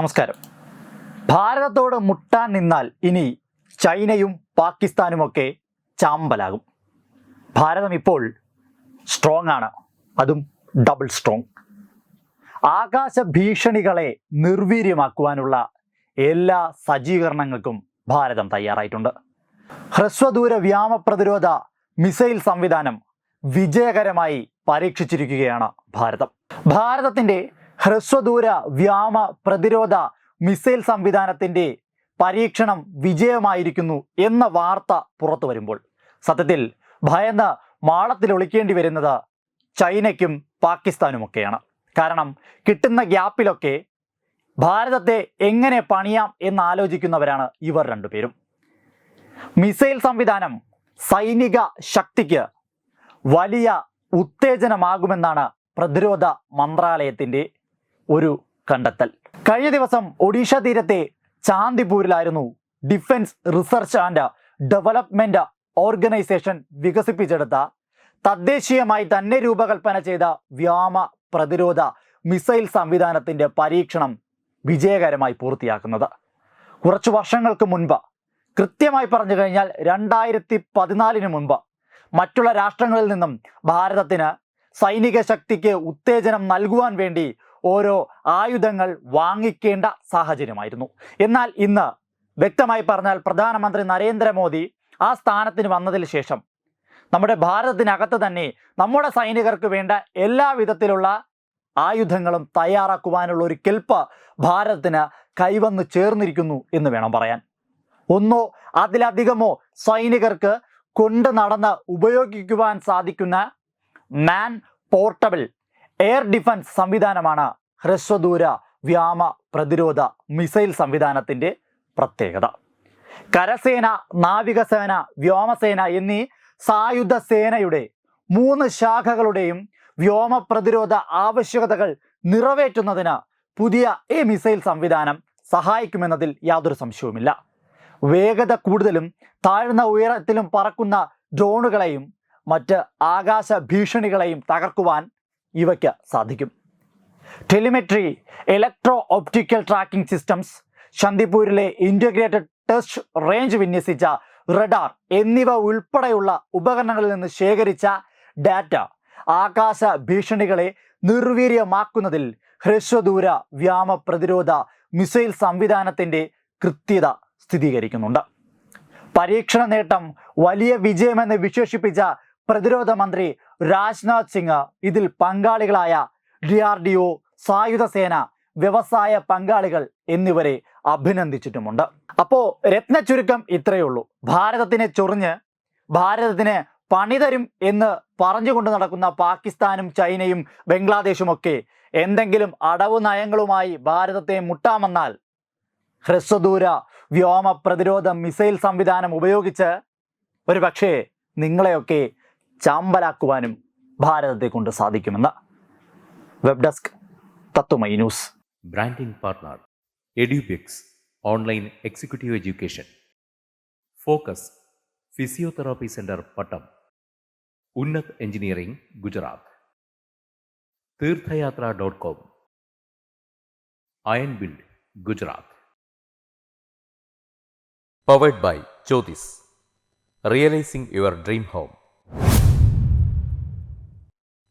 നമസ്കാരം. ഭാരതത്തോട് മുട്ടാൻ നിന്നാൽ ഇനി ചൈനയും പാകിസ്ഥാനുമൊക്കെ ചാമ്പലാകും. ഭാരതം ഇപ്പോൾ സ്ട്രോങ് ആണ്. അതും ഡബിൾ സ്ട്രോങ് ആകാശ ഭീഷണികളെ നിർവീര്യമാക്കുവാനുള്ള എല്ലാ സജ്ജീകരണങ്ങൾക്കും ഭാരതം തയ്യാറായിട്ടുണ്ട്. ഹ്രസ്വദൂര വ്യാമ പ്രതിരോധ മിസൈൽ സംവിധാനം വിജയകരമായി പരീക്ഷിച്ചിരിക്കുകയാണ് ഭാരതം. ഭാരതത്തിന്റെ ഹ്രസ്വദൂര വ്യാമ പ്രതിരോധ മിസൈൽ സംവിധാനത്തിന്റെ പരീക്ഷണം വിജയമായിരിക്കുന്നു എന്ന വാർത്ത പുറത്തു വരുമ്പോൾ. സത്യത്തിൽ ഭയന്ന് മാളത്തിൽ ഒളിക്കേണ്ടി വരുന്നത് ചൈനയ്ക്കും പാകിസ്ഥാനുമൊക്കെയാണ്. കാരണം കിട്ടുന്ന ഗ്യാപ്പിലൊക്കെ ഭാരതത്തെ എങ്ങനെ പണിയാം എന്നാലോചിക്കുന്നവരാണ് ഇവർ രണ്ടുപേരും. മിസൈൽ സംവിധാനം സൈനിക ശക്തിക്ക് വലിയ ഉത്തേജനമാകുമെന്നാണ് പ്രതിരോധ മന്ത്രാലയത്തിന്റെ ഒരു കണ്ടെത്തൽ. കഴിഞ്ഞ ദിവസം ഒഡീഷ തീരത്തെ ചാന്ദിപൂരിലായിരുന്നു defence research and development organisation വികസിപ്പിച്ചെടുത്ത തദ്ദേശീയമായി തന്നെ രൂപകൽപ്പന ചെയ്ത വ്യോമ പ്രതിരോധ മിസൈൽ സംവിധാനത്തിന്റെ പരീക്ഷണം വിജയകരമായി പൂർത്തിയാക്കുന്നത്. കുറച്ചു വർഷങ്ങൾക്ക് മുൻപ് കൃത്യമായി പറഞ്ഞു കഴിഞ്ഞാൽ രണ്ടായിരത്തി പതിനാലിന് മുൻപ് മറ്റുള്ള രാഷ്ട്രങ്ങളിൽ നിന്നും ഭാരതത്തിന് സൈനിക ശക്തിക്ക് ഉത്തേജനം നൽകുവാൻ വേണ്ടി ഓരോ ആയുധങ്ങൾ വാങ്ങിക്കേണ്ട സാഹചര്യമായിരുന്നു. എന്നാൽ ഇന്ന് വ്യക്തമായി പറഞ്ഞാൽ പ്രധാനമന്ത്രി നരേന്ദ്രമോദി ആ സ്ഥാനത്തിന് വന്നതിന് ശേഷം നമ്മുടെ ഭാരതത്തിനകത്ത് തന്നെ നമ്മുടെ സൈനികർക്ക് വേണ്ട എല്ലാ വിധത്തിലുള്ള ആയുധങ്ങളും തയ്യാറാക്കുവാനുള്ള ഒരു കെൽപ്പ് ഭാരതത്തിന് കൈവന്ന് ചേർന്നിരിക്കുന്നു എന്ന് വേണം പറയാൻ. ഒന്നോ അതിലധികമോ സൈനികർക്ക് കൊണ്ട് നടന്ന് ഉപയോഗിക്കുവാൻ സാധിക്കുന്ന മാൻ പോർട്ടബിൾ എയർ ഡിഫൻസ് സംവിധാനമാണ് ഹ്രസ്വദൂര വ്യാമ പ്രതിരോധ മിസൈൽ സംവിധാനത്തിന്റെ പ്രത്യേകത. കരസേന നാവികസേന വ്യോമസേന എന്നീ സായുധ സേനയുടെ മൂന്ന് ശാഖകളുടെയും വ്യോമ പ്രതിരോധ ആവശ്യകതകൾ നിറവേറ്റുന്നതിന് പുതിയ ഈ മിസൈൽ സംവിധാനം സഹായിക്കുമെന്നതിൽ യാതൊരു സംശയവുമില്ല. വേഗത കൂടുതലും താഴ്ന്ന ഉയരത്തിലും പറക്കുന്ന ഡ്രോണുകളെയും മറ്റ് ആകാശ ഭീഷണികളെയും തകർക്കുവാൻ ഇവയ്ക്ക് സാധിക്കും. Telemetry electro optical tracking systems ചന്ദിപ്പൂരിലെ integrated test range വിന്യസിച്ച റഡാർ എന്നിവ ഉൾപ്പെടെയുള്ള ഉപകരണങ്ങളിൽ നിന്ന് ശേഖരിച്ച ഡാറ്റ ആകാശ ഭീഷണികളെ നിർവീര്യമാക്കുന്നതിൽ ഹ്രസ്വദൂര വ്യാമ പ്രതിരോധ മിസൈൽ സംവിധാനത്തിന്റെ കൃത്യത സ്ഥിരീകരിക്കുന്നുണ്ട്. പരീക്ഷണ നേട്ടം വലിയ വിജയമെന്ന് വിശേഷിപ്പിച്ച പ്രതിരോധ മന്ത്രി രാജ്നാഥ് സിംഗ് ഇതിൽ പങ്കാളികളായ ഡി ആർ ഡി ഒ സായുധ സേന വ്യവസായ പങ്കാളികൾ എന്നിവരെ അഭിനന്ദിച്ചിട്ടുമുണ്ട്. അപ്പോ രത്ന ചുരുക്കം ഇത്രയേ ഉള്ളൂ. ഭാരതത്തിനെ ചൊറിഞ്ഞ് ഭാരതത്തിന് പണിതരും എന്ന് പറഞ്ഞുകൊണ്ട് നടക്കുന്ന പാകിസ്ഥാനും ചൈനയും ബംഗ്ലാദേശും ഒക്കെ എന്തെങ്കിലും അടവ് നയങ്ങളുമായി ഭാരതത്തെ മുട്ടാമെന്നാൽ ഹ്രസ്വദൂര വ്യോമ പ്രതിരോധ മിസൈൽ സംവിധാനം ഉപയോഗിച്ച് ഒരു പക്ഷേ നിങ്ങളെയൊക്കെ ചാമ്പലാക്കുവാനും ഭാരതത്തെ കൊണ്ട് സാധിക്കുമെന്ന് web desk Tatwamayi news. Branding partner Edubix online executive education focus physiotherapy centre Pattom Unnath engineering Gujarat Theerthayathra dot com iron build Gujarat powered by Jyothis realising your dream home